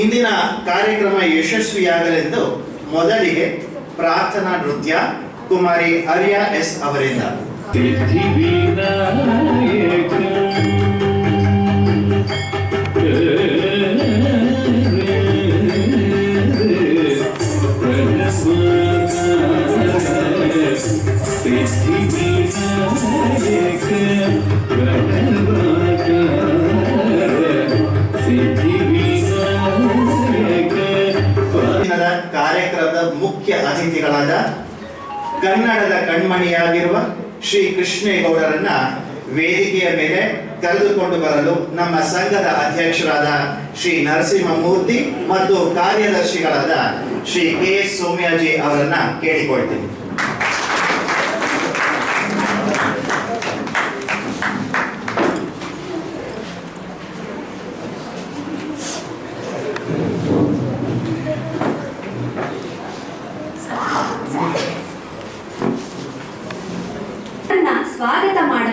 ಇಂದಿನ ಕಾರ್ಯಕ್ರಮ ಯಶಸ್ವಿಯಾಗಲೆಂದು ಮೊದಲಿಗೆ ಪ್ರಾರ್ಥನಾ ನೃತ್ಯ ಕುಮಾರಿ ಆರ್ಯ ಎಸ್ ಅವರಿಂದ ದಿನದ ಕಾರ್ಯಕ್ರಮದ ಮುಖ್ಯ ಅತಿಥಿಗಳಾದ ಕನ್ನಡದ ಕಣ್ಮಣಿಯಾಗಿರುವ ಶ್ರೀ ಕೃಷ್ಣೇಗೌಡರನ್ನ ವೇದಿಕೆಯ ಮೇಲೆ ಕರೆದುಕೊಂಡು ಬರಲು ನಮ್ಮ ಸಂಘದ ಅಧ್ಯಕ್ಷರಾದ ಶ್ರೀ ನರಸಿಂಹಮೂರ್ತಿ ಮತ್ತು ಕಾರ್ಯದರ್ಶಿಗಳಾದ ಶ್ರೀ ಕೆ ಎಸ್ ಸೌಮ್ಯಾಜಿ ಅವರನ್ನ ಕೇಳಿಕೊಳ್ತೀನಿ.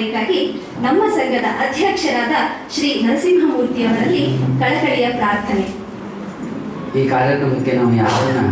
ಮಾಡಬೇಕಾಗಿ ನಮ್ಮ ಸಂಘದ ಅಧ್ಯಕ್ಷರಾದ ಶ್ರೀ ನರಸಿಂಹಮೂರ್ತಿ ಅವರಲ್ಲಿ ಕಳಕಳಿಯ ಪ್ರಾರ್ಥನೆ. ಈ ಕಾರ್ಯಕ್ರಮಕ್ಕೆ ನಾವು ಯಾರನ್ನ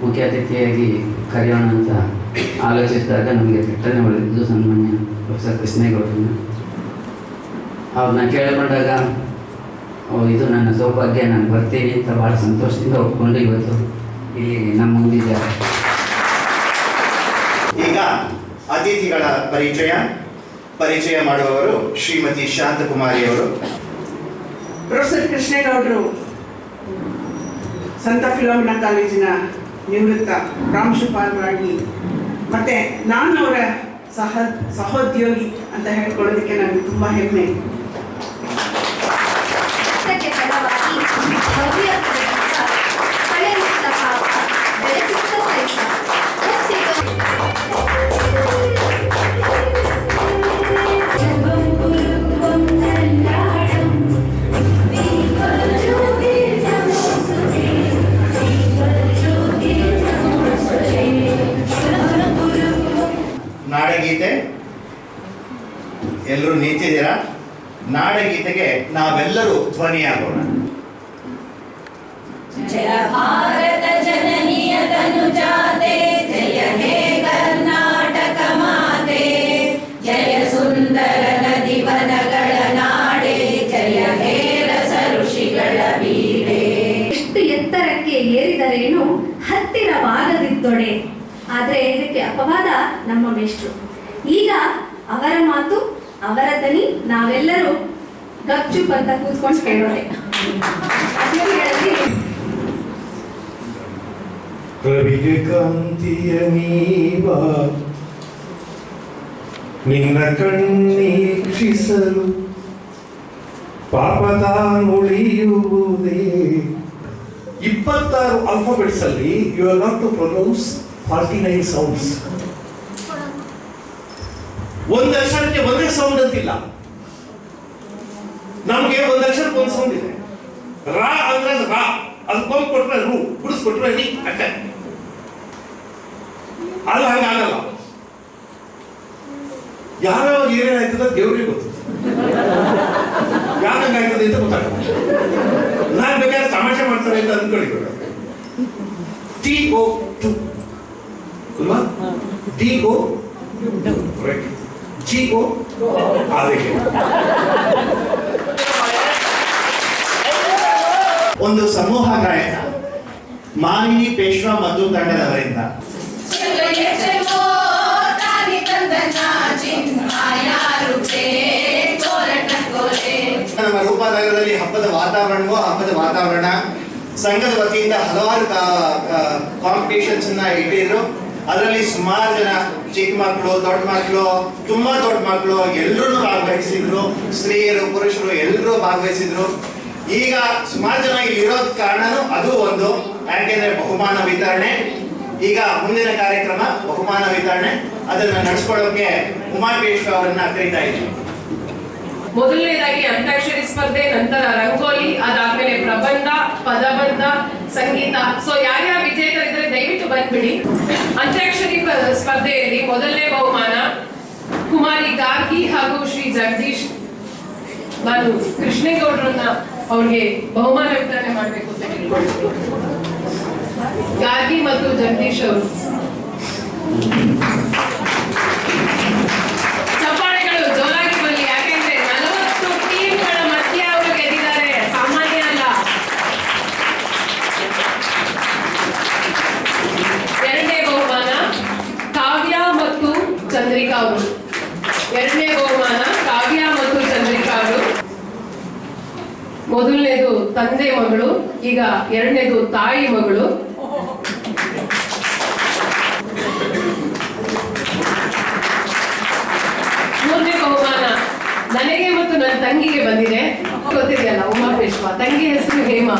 ಮುಖ್ಯ ಅತಿಥಿಯಾಗಿ ಕರೆಯೋಣ ಅಂತ ಆಲೋಚಿಸಿದಾಗ ನಮಗೆ ಕೆಟ್ಟನೆ ಒಳ್ಳೆಯದು ಸನ್ಮಾನ್ಯ ಪ್ರೊಫೆಸರ್ ಕೃಷ್ಣೇಗೌಡರನ್ನ. ಅವ್ರನ್ನ ಕೇಳಿಕೊಂಡಾಗ ಓ ಇದು ನನ್ನ ಸೌಭಾಗ್ಯ ನಾನು ಬರ್ತೀನಿ ಅಂತ ಭಾಳ ಸಂತೋಷದಿಂದ ಒಪ್ಕೊಂಡು ಇವತ್ತು ಇಲ್ಲಿ ನಮ್ಮ ಮುಂದಿದ್ದಾರೆ. ಈಗ ಅತಿಥಿಗಳ ಪರಿಚಯ. ಪರಿಚಯ ಮಾಡುವವರು ಶ್ರೀಮತಿ ಶಾಂತಕುಮಾರಿ ಅವರು. ಪ್ರೊಫೆಸರ್ ಕೃಷ್ಣೇಗೌಡರು, ಸಂತ ಫಿಲೋಮಿನಾ ಕಾಲೇಜಿನ ನಿವೃತ್ತ ಪ್ರಾಂಶುಪಾಲರಾಗಿ, ಮತ್ತೆ ನಾನು ಅವರ ಸಹ, ಸಹೋದ್ಯೋಗಿ ಅಂತ ಹೇಳ್ಕೊಳ್ಳೋದಕ್ಕೆ ನನಗೆ ತುಂಬ ಹೆಮ್ಮೆ. ಧ್ವನಿಯಾಗೋಣ ಜಯ ಭಾರತ ಜನನಿಯ ತನುಜಾತೆ ಜಯ ಹೇ ಕರ್ನಾಟಕ ಮಾತೆ ಜಯ ಸುಂದರ ನದಿ ವನಗಳ ನಾಡೆ ಜಯ ಹೇ ರಸ ಋಷಿಗಳ ವೀಡೆ ಎಷ್ಟು ಎತ್ತರಕ್ಕೆ ಏರಿದರೇನು ಹತ್ತಿರವಾಗದಿದ್ದೊಡೆ ಆದರೆ ಇದಕ್ಕೆ ಅಪವಾದ ನಮ್ಮ ಮೇಷ್ಟ್ರು. ಈಗ ಅವರ ಮಾತು ಅವರ ದನಿ ನಾವೆಲ್ಲರೂ ಗಪ್ಚುಪ್ ಅಂತ ಕೂತ್ಕೊಂಡು ಕೇಳೋರೆ ಅದೇ ಹೇಳಲಿ ಕವಿಗೆ ಕಾಂತಿಯ ನೀವ ನಿನ್ನ ಕಣ್ಣೀಕ್ಷಿಸಲು ಪಾಪದ ಉಳಿಯುವುದೇ ಇಪ್ಪತ್ತಾರು ಆಲ್ಫಾಬೆಟ್ಸ್ ಅಲ್ಲಿ you are not to pronounce forty nine sounds ಒಂದು ಅಕ್ಷರಕ್ಕೆ ಒಂದೇ ಸೌಂಡ್ ಅಂತಿಲ್ಲ. ನಮಗೆ ಒಂದು ಅಕ್ಷರಕ್ಕೆ ಒಂದು ಸೌಂಡ್ ಇದೆ. ರಾ ಅಂದ್ರೆ ರಾ. ಅದಕ್ಕೊಂದು ಕೊಟ್ರೆ ರು. ಬಿಡಿಸ್ಕೊಟ್ರೆ ರಿ ಅಷ್ಟೇ. ಅದು ಹಂಗಾಗಲ್ಲ ಯಾರೋ ಏನೇನಾಯ್ತದ ದೇವ್ರಿಗೆ ಗೊತ್ತು. ಯಾರ ಹಂಗಾಗ್ತದೆ ಅಂತ ಗೊತ್ತಾಗಲ್ಲ. ನಾನ್ ಬೇಕಾದ್ರೆ ತಮಾಷೆ ಮಾಡ್ತಾರೆ ಅಂತ ಅನ್ಕೊಳ್ಳಿ. ಟಿ ಓ ಟು ಅಲ್ವಾ T O right G O ಅದಕ್ಕೆ ಒಂದು ಸಮೂಹ ಗಾಯನ ಮಾಲಿನಿ, ಪೇಶ್ವ ಮತ್ತು ತಂಡದವರಿಂದ ನಮ್ಮ ರೂಪನಗರದಲ್ಲಿ ಹಬ್ಬದ ವಾತಾವರಣವೋ, ಹಬ್ಬದ ವಾತಾವರಣ. ಸಂಘದ ವತಿಯಿಂದ ಹಲವಾರು ಕಾಂಪಿಟೇಷನ್ಸ್ ಇಟ್ಟಿದ್ರು. ಅದರಲ್ಲಿ ಸುಮಾರು ಜನ ಚಿಕ್ಕ ಮಕ್ಕಳು, ದೊಡ್ಡ ಮಕ್ಕಳು, ತುಂಬಾ ದೊಡ್ಡ ಮಕ್ಕಳು ಎಲ್ಲರೂ ಭಾಗವಹಿಸಿದ್ರು. ಸ್ತ್ರೀಯರು, ಪುರುಷರು ಎಲ್ಲರೂ ಭಾಗವಹಿಸಿದ್ರು. ಈಗ ಸುಮಾರು ಜನ ಇಲ್ಲಿ ಇರೋದ್ ಕಾರಣನೂ ಅದು ಒಂದು ಯಾಕೆಂದ್ರೆ ಬಹುಮಾನ ವಿತರಣೆ. ಈಗ ಮುಂದಿನ ಕಾರ್ಯಕ್ರಮ ಬಹುಮಾನ ವಿತರಣೆ. ಅದನ್ನ ನಡೆಸ್ಕೊಳ್ಳೋಕೆ ಉಮಾಪೇಶ್ವ ಅವರನ್ನ ಕರೀತಾ ಇದ್ದೀನಿ. ಮೊದಲನೇದಾಗಿ ಅಂತ್ಯಾಕ್ಷರಿ ಸ್ಪರ್ಧೆ, ನಂತರ ರಂಗೋಲಿ, ಅದಾದ್ಮೇಲೆ ಪ್ರಬಂಧ, ಪದಬಂಧ, ಸಂಗೀತ. ಸೊ ಯಾರ್ಯಾರ ವಿಜೇತರಿದ್ರೆ ದಯವಿಟ್ಟು ಬಂದ್ಬಿಡಿ. ಅಂತ್ಯಾಕ್ಷರಿ ಸ್ಪರ್ಧೆಯಲ್ಲಿ ಮೊದಲನೇ ಬಹುಮಾನ ಕುಮಾರಿ ಗಾರ್ಗಿ ಹಾಗೂ ಶ್ರೀ ಜಗದೀಶ್ ನಾನು ಕೃಷ್ಣೇಗೌಡರನ್ನ ಅವ್ರಿಗೆ ಬಹುಮಾನ ವಿತರಣೆ ಮಾಡಬೇಕು ಅಂತ ಹೇಳ್ಕೊಳ್ತೀವಿ ಗಾರ್ಗಿ ಮತ್ತು ಜಗದೀಶ್ ಅವರು. ಜೋರಾಗಿ ಸಾಮಾನ್ಯ ಅಲ್ಲ. ಬಹುಮಾನ ಮತ್ತು ಚಂದ್ರಿಕಾ ಅವರು ಎರಡನೇ ಬಹುಮಾನ ಕಾವ್ಯ ಮತ್ತು ಚಂದ್ರಿಕಾ ಅವರು ಮೊದಲನೇದು ತಂದೆ ಮಗಳು, ಈಗ ಎರಡನೇದು ತಾಯಿ ಮಗಳು. ಮೂರನೇ ಬಹುಮಾನ ನನಗೆ ಮತ್ತು ನನ್ನ ತಂಗಿಗೆ ಬಂದಿದೆ. ಗೊತ್ತಿದೆಯಲ್ಲ, ಉಮಾಪೇಶ್ವ. ತಂಗಿ ಹೆಸರು ಹೇಮಾ.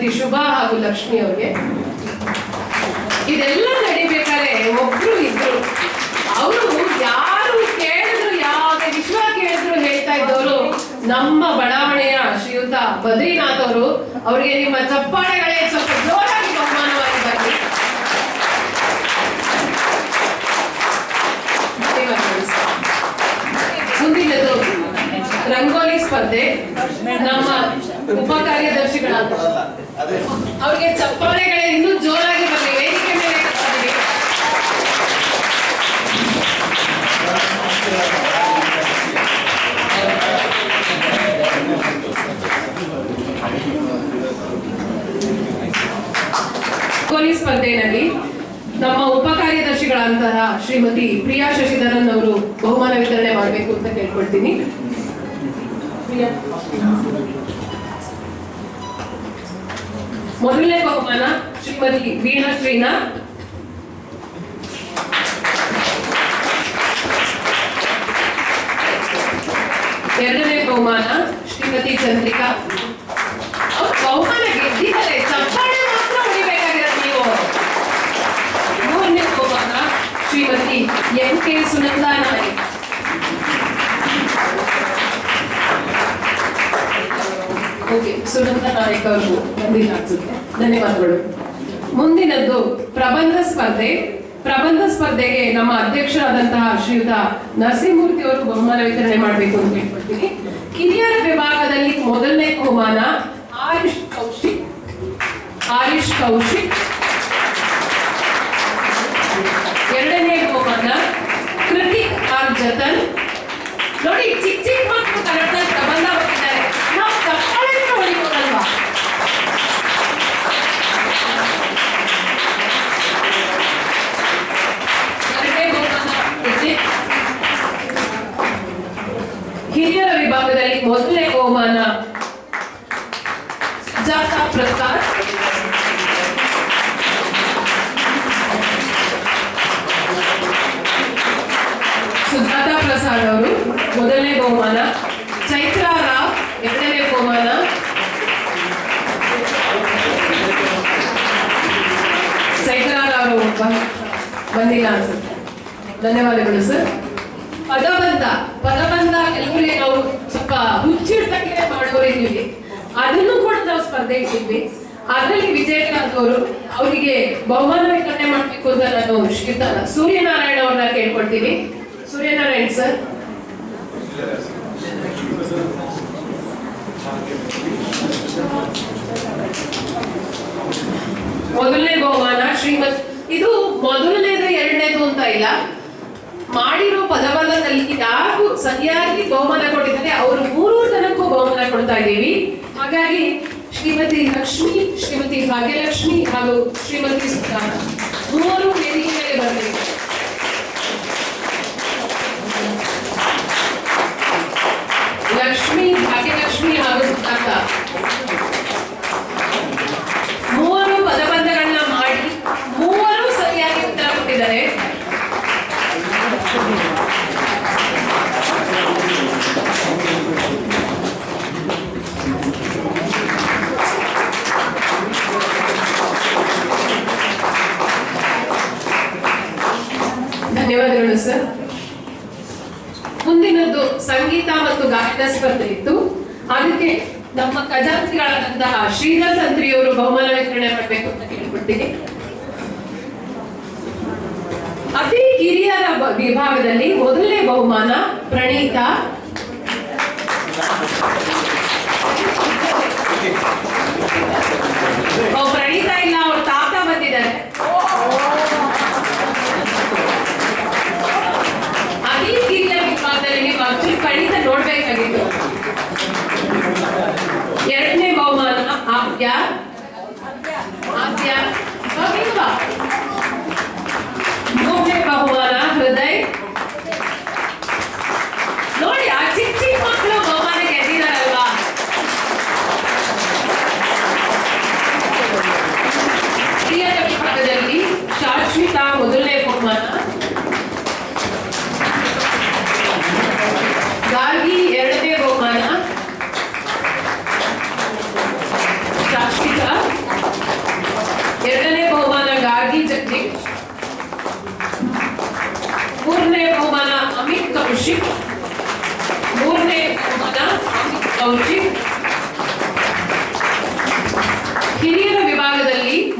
ಶ್ರೀಮತಿ ಶುಭಾ ಹಾಗೂ ಲಕ್ಷ್ಮಿ ಅವರಿಗೆ. ಇದೆಲ್ಲ ನಡಿಬೇಕಾದ್ರೆ ಒಬ್ರು ಇದ್ರು ಅವರು ಯಾರು ಕೇಳಿದ್ರು, ಯಾವುದೇ ವಿಶ್ವ ಕೇಳಿದ್ರು ಹೇಳ್ತಾ ಇದ್ದವರು, ನಮ್ಮ ಬಡಾವಣೆಯ ಶ್ರೀಯುತ ಬದ್ರಿನಾಥ್ ಅವರು, ಅವರಿಗೆ ನಿಮ್ಮ ಚಪ್ಪಾಳೆಗಳೇ ಸ್ವಲ್ಪ ಜೋರಾಗಿ ಬಹುಮಾನವಾಗಿ ಬರಲಿ. ಮುಂದಿನದು ರಂಗೋಲಿ ಸ್ಪರ್ಧೆ. ನಮ್ಮ ಉಪ ಕಾರ್ಯದರ್ಶಿಗಳಾದ ಅವ್ರಿಗೆ ಚಪ್ಪಾಳೆಗಳೇ ಇನ್ನೂ ಜೋರಾಗಿ ಬರಲಿ ವೇದಿಕೆ ಮೇಲೆ. ರಂಗೋಲಿ ಸ್ಪರ್ಧೆಯಲ್ಲಿ ನಮ್ಮ ಉಪ ಕಾರ್ಯದರ್ಶಿಗಳಂತಹ ಶ್ರೀಮತಿ ಪ್ರಿಯಾ ಶಶಿಧರನ್ ಅವರು ಬಹುಮಾನ ವಿತರಣೆ ಮಾಡಬೇಕು ಅಂತ ಕೇಳ್ಕೊಳ್ತೀನಿ. ಮೊದಲನೇ ಬಹುಮಾನ ಶ್ರೀಮತಿ ವೀಣಾ ಶ್ರೀನಾಥ್ ಎರಡನೇ ಬಹುಮಾನ ಶ್ರೀಮತಿ ಚಂದ್ರಿಕಾ. ಅವ್ರು ಬಹುಮಾನ ಗೆದ್ದಿದ್ದಾರೆ. ಚಪ್ಪಾಳೆ ಮಾತ್ರ ಹೊಡಿಬೇಕಾಗಿರೋದು ನೀವು. ಮೂರನೇ ಬಹುಮಾನ Shrimati N K Sunanda Nayak. Okay Sunanda Nayak ಅವರು ಧನ್ಯವಾದಗಳು. ಮುಂದಿನದ್ದು ಪ್ರಬಂಧ ಸ್ಪರ್ಧೆ. ಪ್ರಬಂಧ ಸ್ಪರ್ಧೆಗೆ ನಮ್ಮ ಅಧ್ಯಕ್ಷರಾದಂತಹ ಶ್ರೀಯುತ ನರಸಿಂಹಮೂರ್ತಿ ಅವರು ಬಹುಮಾನ ವಿತರಣೆ ಮಾಡಬೇಕು ಅಂತ ಹೇಳ್ಕೊಡ್ತೀನಿ. ಕಿರಿಯರ ವಿಭಾಗದಲ್ಲಿ ಮೊದಲನೇ ಬಹುಮಾನ ಆಯುಷ್ ಕೌಶಿಕ್. ಆಯುಷ್ ಕೌಶಿಕ್. ಎರಡನೇ ಬಹುಮಾನ ಕೃತಿಕ್ ಆರ್ ಜತನ್. ನೋಡಿ ಚಿಕ್ಕ ಚಿಕ್ಕ ಮಕ್ಕಳು ಕರೆಕ್ಟಾಗಿ ಪ್ರಬಂಧ ಬಂದಿಲ್ಲ ಅನ್ಸುತ್ತೆ. ಧನ್ಯವಾದಗಳು ಸರ್ ಪದಬಂಧ. ಪದಬಂಧ ಕೆಲವರಿಗೆ ನಾವು ಸ್ವಲ್ಪ ಹುಚ್ಚಿಡ್ತಕ್ಕೆ ನೀವು ಅದನ್ನು ಕೂಡ ನಾವು ಸ್ಪರ್ಧೆ ಇಟ್ಟಿದ್ವಿ. ಅದರಲ್ಲಿ ವಿಜೇತರಾದವರು ಅವರಿಗೆ ಬಹುಮಾನ ವಿತರಣೆ ಮಾಡಬೇಕು ಅಂತ ನಾನು ಶ್ರೀಯುತ ಸೂರ್ಯನಾರಾಯಣ ಅವ್ರನ್ನ ಕೇಳ್ಕೊಡ್ತೀನಿ ಸೂರ್ಯನಾರಾಯಣ್ ಸರ್ ಮೊದಲನೇ ಬಹುಮಾನ ಶ್ರೀಮತ್ ಇದು ಮೊದಲನೇದು, ಎರಡನೇದು ಅಂತ ಇಲ್ಲ. ಮಾಡಿರೋ ಪದಬಂಧದಲ್ಲಿ ಯಾರು ಸರಿಯಾಗಿ ಬಹುಮಾನ ಕೊಟ್ಟಿದ್ದಾರೆ, ಅವರು ಮೂರು ಜನಕ್ಕೂ ಬಹುಮಾನ ಕೊಡ್ತಾ ಇದ್ದೀವಿ. ಹಾಗಾಗಿ ಶ್ರೀಮತಿ ಲಕ್ಷ್ಮಿ, ಶ್ರೀಮತಿ ಭಾಗ್ಯಲಕ್ಷ್ಮಿ ಹಾಗೂ ಶ್ರೀಮತಿ ಸುಧಾರ ಮೂವರು ವೇದಿಕೆ ಮೇಲೆ ಬರಬೇಕು. ಲಕ್ಷ್ಮಿ, ಭಾಗ್ಯಲಕ್ಷ್ಮಿ ಹಾಗೂ ಸುಧಾಕ ಬಹುಮಾನ ಪ್ರಣೀತಾ. ಓ, ಪ್ರಣೀತಾ ಇಲ್ಲ ಅವ್ರ ತಾತ ಬಂದಿದ್ದಾರೆ. ಅತಿ ಕಿರಿಯ ವಿಭಾಗದಲ್ಲಿ ನೀವು ಆಕ್ಚುಲಿ ಪ್ರಣೀತ ನೋಡ್ಬೇಕಾಗಿತ್ತು. ಎರಡನೇ ಬಹುಮಾನ ಆದ್ಯ ಆದ್ಯ ಹೋಗಿಲ್ವಾ? ಮೂರನೇ ಬಹುಮಾನ ಹೃದಯ್.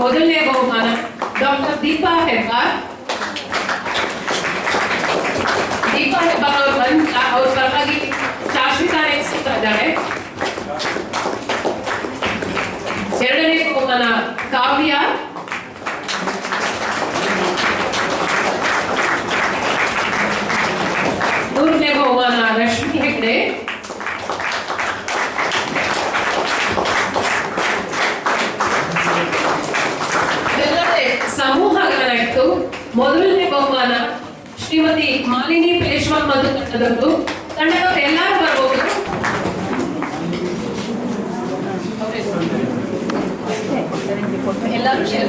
ಮೊದಲನೇ ಬಹುಮಾನ ಡಾಕ್ಟರ್ ದೀಪಾ ಹೆಬ್ಬಾರ್. ದೀಪಾ ಹೆಬ್ಬಾರ್ ಅವರು ಬಂದ ಅವ್ರ ಪರವಾಗಿ ಶಾಶ್ವತ ನೆನೆಸ್ತಾ ಇದ್ದಾರೆ ಎರಡನೇ ಬಹುಮಾನ ಕಾವ್ಯ ಮೂರನೇ ಬಹುಮಾನ ರಶ್ಮಿ ಹೆಗ್ಡೆ ಇದಲ್ಲದೆ ಸಮೂಹ ಗಾನ ಇತ್ತು ಮೊದಲನೇ ಬಹುಮಾನ ಶ್ರೀಮತಿ ಮಾಲಿನಿ ಪೇಶ್ವರ್ ಮತ್ತು ತಂಡದವರು ತಂಡದವರು ಎಲ್ಲರೂ ಬರ್ಬೋದು. ಎಲ್ಲರೂ ಶೇರ್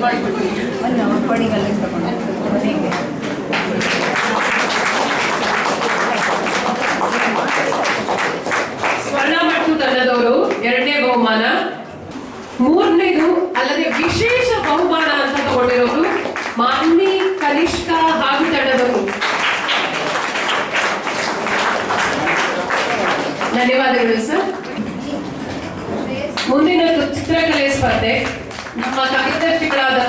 ಸ್ವರ್ಣ ಮತ್ತು ತಂಡದವರು ಎರಡನೇ ಬಹುಮಾನ. ಮೂರನೇದು ಅಲ್ಲದೆ ವಿಶೇಷ ಬಹುಮಾನ ಅಂತ ತಗೊಂಡಿರೋದು ಮಾನ್ವಿ ಕನಿಷ್ಕ ಧನ್ಯವಾದಗಳು ಸರ್? ಮುಂದಿನದು ಚಿತ್ರಕಲೆ ಸ್ಪರ್ಧೆ. ನಮ್ಮ ಕಾರ್ಯದರ್ಶಿಗಳಾದ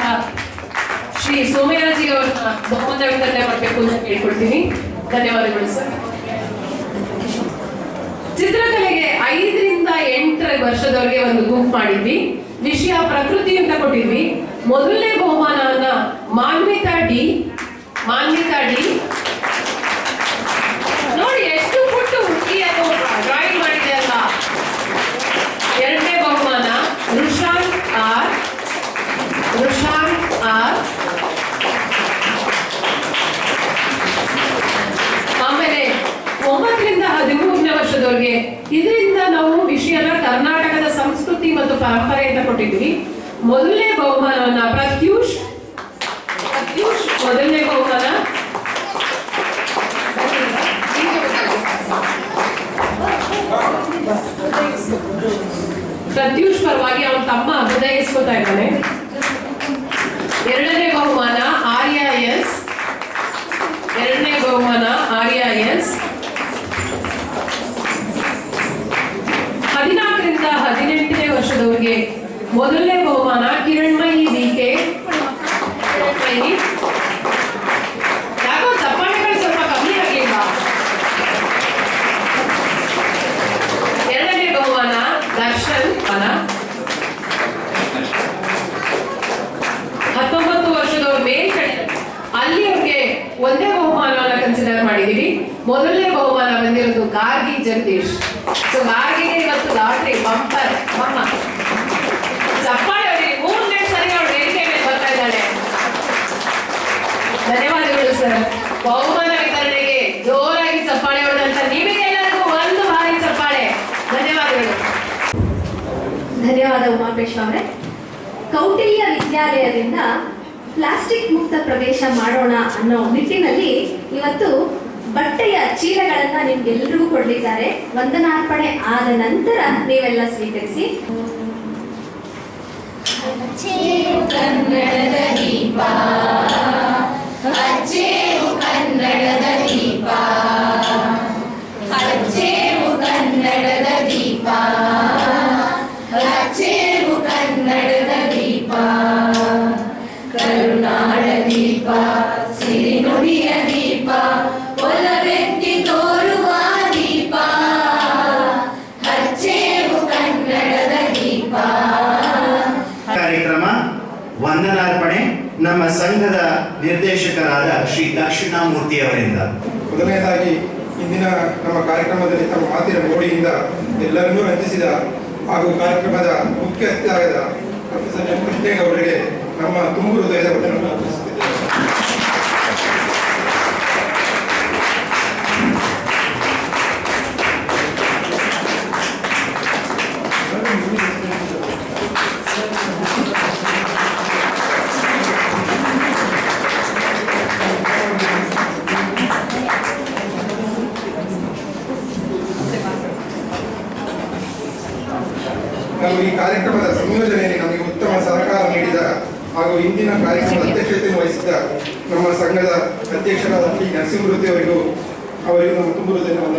ಶ್ರೀ ಸೋಮಯಾಜಿ ಅವರನ್ನ ಬಹುಮಾನ ವಿತರಣೆ ಮಾಡಬೇಕು ಅಂತ ಕೇಳ್ಕೊಳ್ತೀನಿ. ಧನ್ಯವಾದಗಳು ಸರ್. ಚಿತ್ರಕಲೆಗೆ ಐದರಿಂದ ಎಂಟರ ವರ್ಷದವರೆಗೆ ಒಂದು ಗುಂಪು ಮಾಡಿದ್ವಿ. ವಿಷಯ ಪ್ರಕೃತಿ ಅಂತ ಕೊಟ್ಟಿದ್ವಿ. ಮೊದಲನೇ ಬಹುಮಾನವನ್ನ ಮಾನ್ವಿತಾ ಡಿ ಮಾನ್ವಿತಾ ಡಿ ವರ್ಷದವರೆಗೆ ಇದರಿಂದ ನಾವು ವಿಷಯನ ಕರ್ನಾಟಕದ ಸಂಸ್ಕೃತಿ ಮತ್ತು ಪರಂಪರೆ ಅಂತ ಕೊಟ್ಟಿದ್ವಿ ಮೊದಲನೇ ಬಹುಮಾನವನ್ನ ಪ್ರತ್ಯೂಷ್. ಪ್ರತ್ಯೂಷ್ ಮೊದಲನೇ ಬಹುಮಾನ. ಪ್ರತ್ಯೂಷ್ ಪರವಾಗಿ ಅವನ ತಮ್ಮ ಹೃದಯಿಸ್ಕೋತಾ ಇದ್ದಾನೆ. ಧನ್ಯವಾದ ಉಮಾಪೇಶ್ ಅವರೇ. ಕೌಟಿಲ್ಯ ವಿದ್ಯಾಲಯದಿಂದ ಪ್ಲಾಸ್ಟಿಕ್ ಮುಕ್ತ ಪ್ರವೇಶ ಮಾಡೋಣ ಅನ್ನೋ ನಿಟ್ಟಿನಲ್ಲಿ ಇವತ್ತು ಬಟ್ಟೆಯ ಚೀಲಗಳನ್ನ ನಿಮ್ಗೆಲ್ಲರಿಗೂ ಕೊಡಲಿದ್ದಾರೆ. ವಂದನಾರ್ಪಣೆ ಆದ ನಂತರ ನೀವೆಲ್ಲ ಸ್ವೀಕರಿಸಿ. ಕನ್ನಡದ ದೀಪ ಕನ್ನಡದ ದೀಪ. ಸಂಘದ ನಿರ್ದೇಶಕರಾದ ಶ್ರೀ ದಕ್ಷಿಣಾಮೂರ್ತಿ ಅವರಿಂದ ಮೊದಲನೇದಾಗಿ ಇಂದಿನ ನಮ್ಮ ಕಾರ್ಯಕ್ರಮದಲ್ಲಿ ತಮ್ಮ ಮಾತಿನ ಮೋಡಿಯಿಂದ ಎಲ್ಲರನ್ನೂ ರಂಜಿಸಿದ ಹಾಗೂ ಕಾರ್ಯಕ್ರಮದ ಮುಖ್ಯ ಅತಿಥಿಯಾದ ಪ್ರೊಫೆಸರ್ ಕೃಷ್ಣೇಗೌಡರಿಗೆ ನಮ್ಮ ತುಂಬು ಹೃದಯದ ವಂದನೆಗಳನ್ನು ಹಾಗೂ ಇಂದಿನ ಕಾರ್ಯಕ್ರಮದ ಅಧ್ಯಕ್ಷತೆ ವಹಿಸಿದ್ದ ನಮ್ಮ ಸಂಘದ ಅಧ್ಯಕ್ಷರಾದ ಪಿ ನರಸಿಂಹೃತಿ ಅವರಿಗೂ ಅವರಿಗೂ ನಮ್ಮ ತುಂಬ ಧನ್ಯವಾದ